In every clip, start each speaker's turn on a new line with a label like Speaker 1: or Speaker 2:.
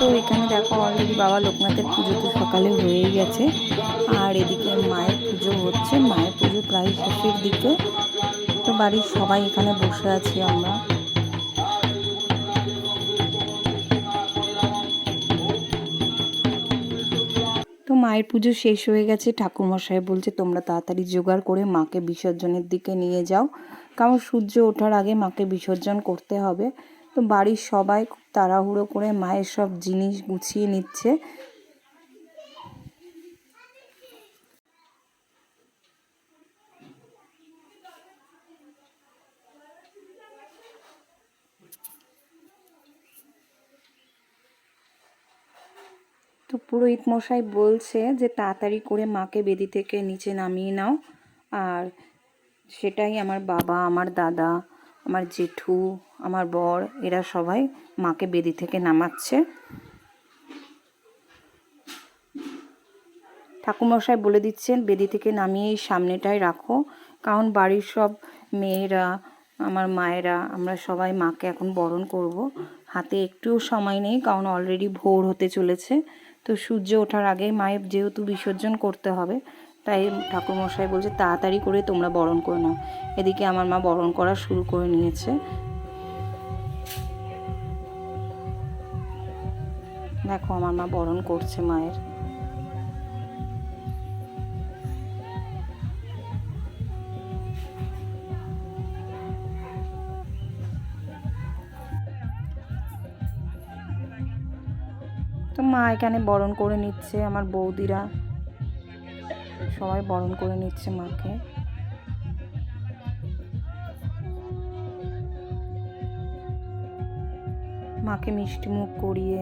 Speaker 1: তো এখানে দেখো অলরেডি বাবা লোকনাথের পুজো তো সকালে হয়েই গেছে। আর এদিকে মায়ের পুজো হচ্ছে। মায়ের পুজো প্রায় শেষের দিকে। তো বাড়ির সবাই এখানে বসে আছি আমরা। তো মায়ের পুজো শেষ হয়ে গেছে। ঠাকুরমশাই বলছে, তোমরা তাড়াতাড়ি জোগাড় করে মাকে বিসর্জনের দিকে নিয়ে যাও। কারণ সূর্য ওঠার আগে মাকে বিসর্জন করতে হবে। তো বাড়ির সবাই খুব তাড়াহুড়ো করে মায়ের সব জিনিস গুছিয়ে নিচ্ছে। তো পুরোহিত মশাই বলছে যে তাড়াতাড়ি করে মাকে বেদি থেকে নিচে নামিয়ে নাও, আর সেটাই আমার বাবা, আমার দাদা। আমার জেঠু, আমার বর, এরা সবাই মাকে বেদি থেকে নামাচ্ছে। ঠাকুমশাই বলে দিচ্ছেন, বেদি থেকে নামিয়ে এই সামনেটায় রাখো, কারণ বাড়ির সব মেয়েরা, আমার মায়েরা, আমরা সবাই মাকে এখন বরণ করব। হাতে একটুও সময় নেই, কারণ অলরেডি ভোর হতে চলেছে। তো সূর্য ওঠার আগে মায়ের যেহেতু বিসর্জন করতে হবে তাই ঠাকুরমশাই বলছে, তাড়াতাড়ি করে তোমরা বরণ করে নাও। এদিকে আমার মা বরণ করা শুরু করে নিয়েছে। দেখো, আমার মা বরণ করছে মায়ের। তো মা এখানে বরণ করে নিচ্ছে আমার বৌদিরা। সবাই বরণ করে নিচ্ছে মাকে। মাকে মিষ্টি মুখ করিয়ে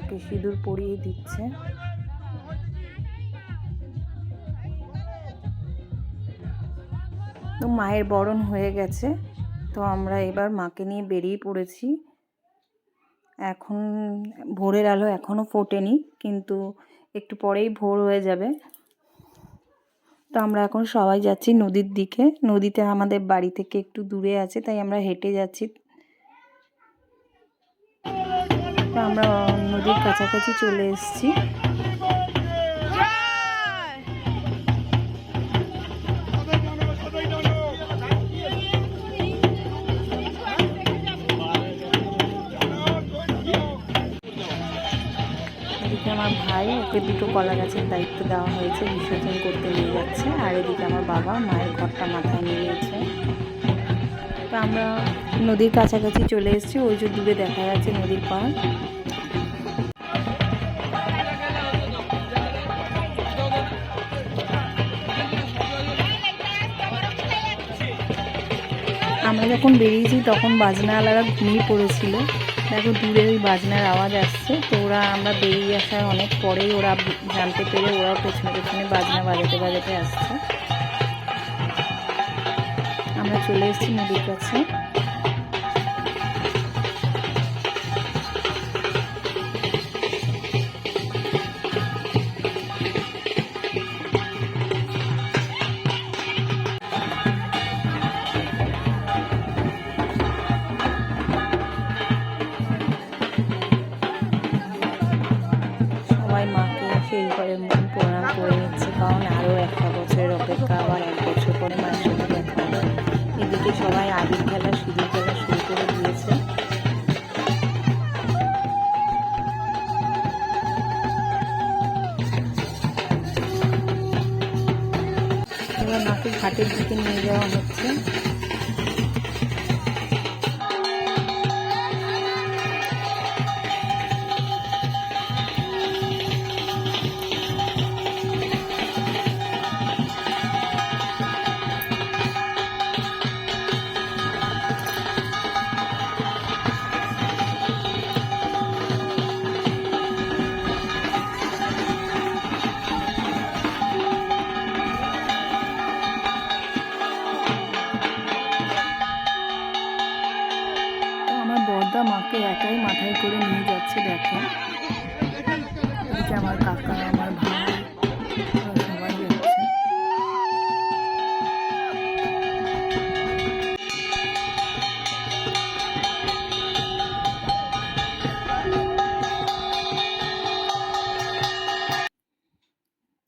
Speaker 1: মাকে সিঁদুর পরিয়ে দিচ্ছে। তো মায়ের বরণ হয়ে গেছে। তো আমরা এবার মাকে নিয়ে বেরিয়ে পড়েছি। এখন ভোরের আলো এখনও ফোটেনি, কিন্তু একটু পরেই ভোর হয়ে যাবে। তো আমরা এখন সবাই যাচ্ছি নদীর দিকে। নদীতে আমাদের বাড়ি থেকে একটু দূরে আছে, তাই আমরা হেঁটে যাচ্ছি। তো আমরা নদীর কাছাকাছি চলে এসেছি। এদিকে আমার ভাই, ওকে দুটো কলা গাছের দায়িত্ব দেওয়া হয়েছে, বিসর্জন করতে নিয়ে যাচ্ছে। আর এদিকে আমার বাবা মায়ের ঘরটা মাথায় নিয়ে নিয়েছে। তো আমরা নদীর কাছাকাছি চলে এসেছি। ওই যে দূরে দেখা যাচ্ছে নদীর পাড়। আমরা যখন বেরিয়েছি তখন বাজনা আলারা ঘুমিয়ে পড়েছিল। দেখো দূরে ওই বাজনার আওয়াজ আসছে। তো ওরা আমরা বেরিয়ে আসার অনেক পরেই ওরা জানতে পেরে ওরাও পেছনে পেছনে বাজনা বাজাতে বাজাতে আসছে। আমরা চলে এসেছি নদীর কাছে। কারণ আরও একটা বছরের অপেক্ষা আবার এক বছর পরে মায়ের দেখা হবে এদিকে সবাই আবির খেলা সিঁদুর খেলা শুরু করে দিয়েছে। মাকে ঘাটের দিকে নিয়ে যাওয়া হচ্ছে। দেখো এদিকে আমার কাকা, আমার ভাই যাচ্ছে।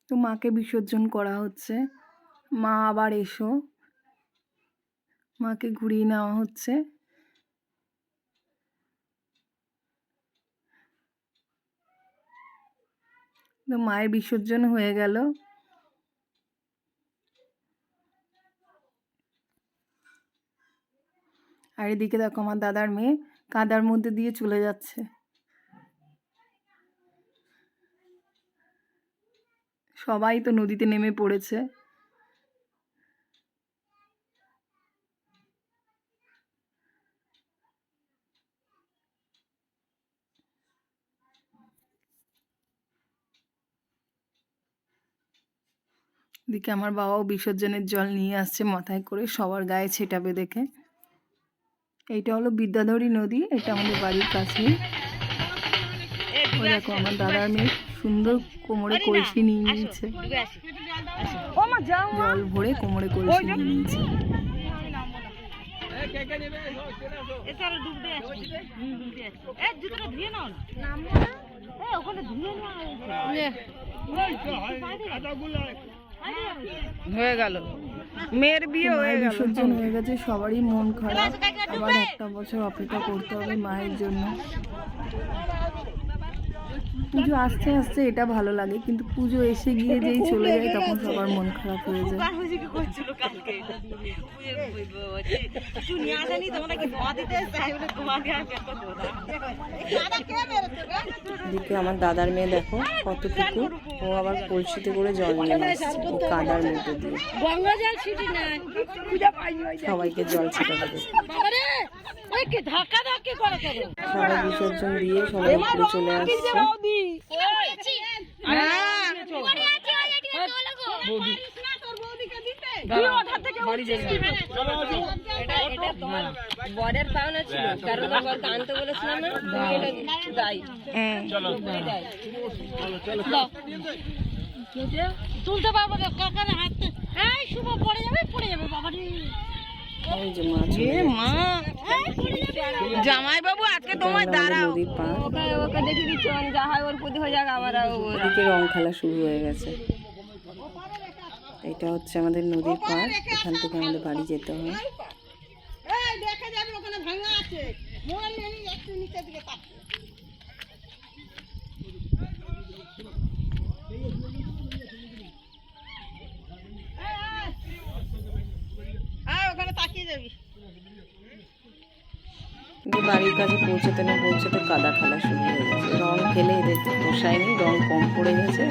Speaker 1: তো মাকে বিসর্জন করা হচ্ছে। মা আবার এসো। মাকে ঘুরিয়ে নেওয়া হচ্ছে। তো মায়ের বিসর্জন হয়ে গেল। আর এদিকে দেখো আমার দাদার মেয়ে কাদার মধ্যে দিয়ে চলে যাচ্ছে। সবাই তো নদীতে নেমে পড়েছে। এদিকে আমার বাবাও বিসর্জনের জল নিয়ে আসছে মাথায় করে সবার গায়ে ছেটাবে দেখে। এইটা হলো বিদ্যাধরী নদী এটা আমাদের বাড়ির কাছে ওই দেখো আমার দাদার মেয়ে সুন্দর কোমরে কলসি নিয়ে নিয়েছে। জল ভরে কোমরে কলসি নিয়ে নিয়েছে।
Speaker 2: হয়ে গেল। মেয়ের বিয়ে হয়ে গেল।
Speaker 1: বিসর্জন হয়ে গেছে সবারই মন খারাপ। আবার একটা বছর অপেক্ষা করতে হবে মায়ের জন্য। পুজো আসতে আসতে এটা ভালো লাগে কিন্তু পুজো এসে গিয়ে যেই চলে যায় তখন সবার মন খারাপ হয়ে যায়।
Speaker 2: করছিল কালকে। কিছু নিয়ে আসেনি তোমরা কি ধোয়া দিতে চাই বলে ধোয়া দিয়ে আর পেট করতে
Speaker 1: এদিকে আমার দাদার মেয়ে দেখো কতটুকু। ও আবার কলসিতে করে জল নিয়ে আসছে ও কাদার মধ্যে দিয়ে। সবাইকে জল ছিটাতে সবাই বিসর্জন দিয়ে সবাই উপরে চলে আসছে।
Speaker 2: তুলতে পারব না কাকার হাতে। এই শুভ পড়ে যাবে পড়ে যাবে মা জামাই বাবু আজকে তোমার
Speaker 1: এটা
Speaker 2: দাঁড়াও।
Speaker 1: নদীর পাড়।
Speaker 2: ওকে ওকে দেখে দিচ্ছি মানে যা হয় ওর প্রতি হয়ে যাক আমার
Speaker 1: ওদিকে রং খেলা শুরু হয়ে গেছে। এটা হচ্ছে আমাদের নদীর পাড়। এখান থেকে আমাদের বাড়ি যেতে হয়।
Speaker 2: দেখা যাবে ওখানে ভাঙা আছে। মোড় নিয়ে একটু নিচের দিকে যাবি?
Speaker 1: বাড়ির কাছে পৌঁছতে না পৌঁছতে কাদা খেলা শুরু হয়ে গেছে। রং খেলে এদের পোষায়নি, রং কম পড়ে গেছে,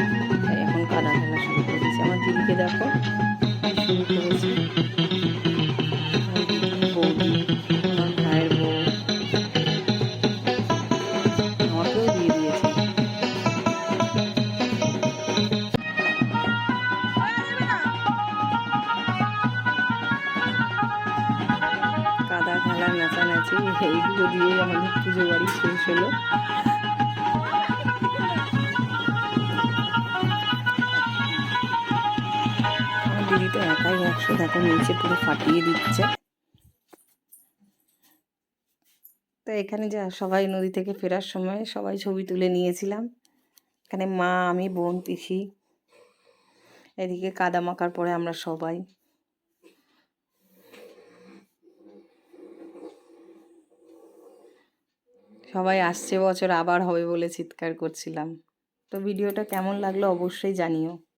Speaker 1: তাই এখন কাদা খেলা শুরু করে দিয়েছে আমার দিদিকে দেখো। দিদি তো একাই একশো দেখো নিচে পুরো ফাটিয়ে দিচ্ছে। তো এখানে যা, সবাই নদী থেকে ফেরার সময় সবাই ছবি তুলে নিয়েছিলাম। এখানে মা, আমি, বোন, পিসি। এদিকে কাদা মাখার পরে আমরা সবাই। সবাই আসছে বছর আবার হবে বলে চিৎকার করছিলাম। তো ভিডিওটা কেমন লাগল অবশ্যই জানিও।